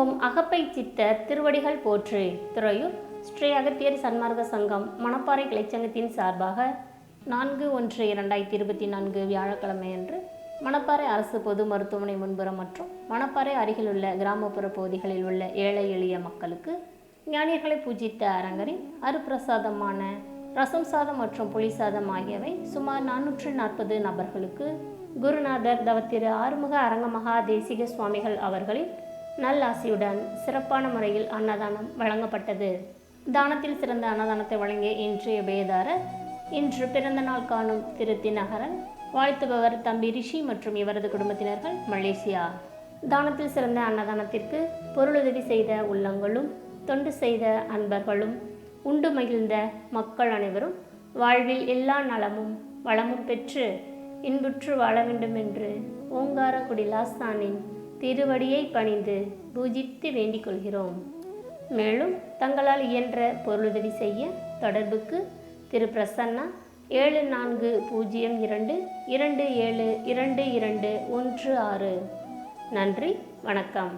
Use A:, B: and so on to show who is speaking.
A: ஓம் அகப்பை சித்த திருவடிகள் போற்று. துறையூர் ஸ்ரீ அகத்தியர் சன்மார்க்க சங்கம் மணப்பாறை கிளைச்சங்கத்தின் சார்பாக நான்கு ஒன்று இரண்டாயிரத்தி இருபத்தி நான்கு வியாழக்கிழமை அன்று மணப்பாறை அரசு பொது மருத்துவமனை முன்புறம் மற்றும் மணப்பாறை அருகிலுள்ள கிராமப்புற பகுதிகளில் உள்ள ஏழை எளிய மக்களுக்கு ஞானியர்களை பூஜித்த அரங்கரின் அருப்பிரசாதமான ரசம் சாதம் மற்றும் புளி சாதம் ஆகியவை சுமார் நானூற்று நாற்பது நபர்களுக்கு குருநாதர் தவத்திரு ஆறுமுக அரங்கமகா தேசிக சுவாமிகள் அவர்களின் நல்லாசியுடன் சிறப்பான முறையில் அன்னதானம் வழங்கப்பட்டது. தானத்தில் சிறந்த அன்னதானத்தை வழங்கிய இன்றைய பேதாரர் இன்று பிறந்த நாள் காணும் திரு தினகரன் வாழ்த்துபவர் தம்பி ரிஷி மற்றும் இவரது குடும்பத்தினர்கள் மலேசியா. தானத்தில் சிறந்த அன்னதானத்திற்கு பொருளுதவி செய்த உள்ளங்களும் தொண்டு செய்த அன்பர்களும் உண்டு மகிழ்ந்த மக்கள் அனைவரும் வாழ்வில் எல்லா நலமும் வளமும் பெற்று இன்புற்று வாழ வேண்டும் என்று ஓங்காரகுடி லாஸ்தானின் திருவடியை பணிந்து பூஜித்து வேண்டிக் கொள்கிறோம் மேலும் தங்களால் இயன்ற பொருளுதவி செய்ய தொடர்புக்கு திரு பிரசன்னா ஏழு நான்கு பூஜ்ஜியம் இரண்டு இரண்டு ஏழு இரண்டு இரண்டு ஒன்று ஆறு. நன்றி வணக்கம்.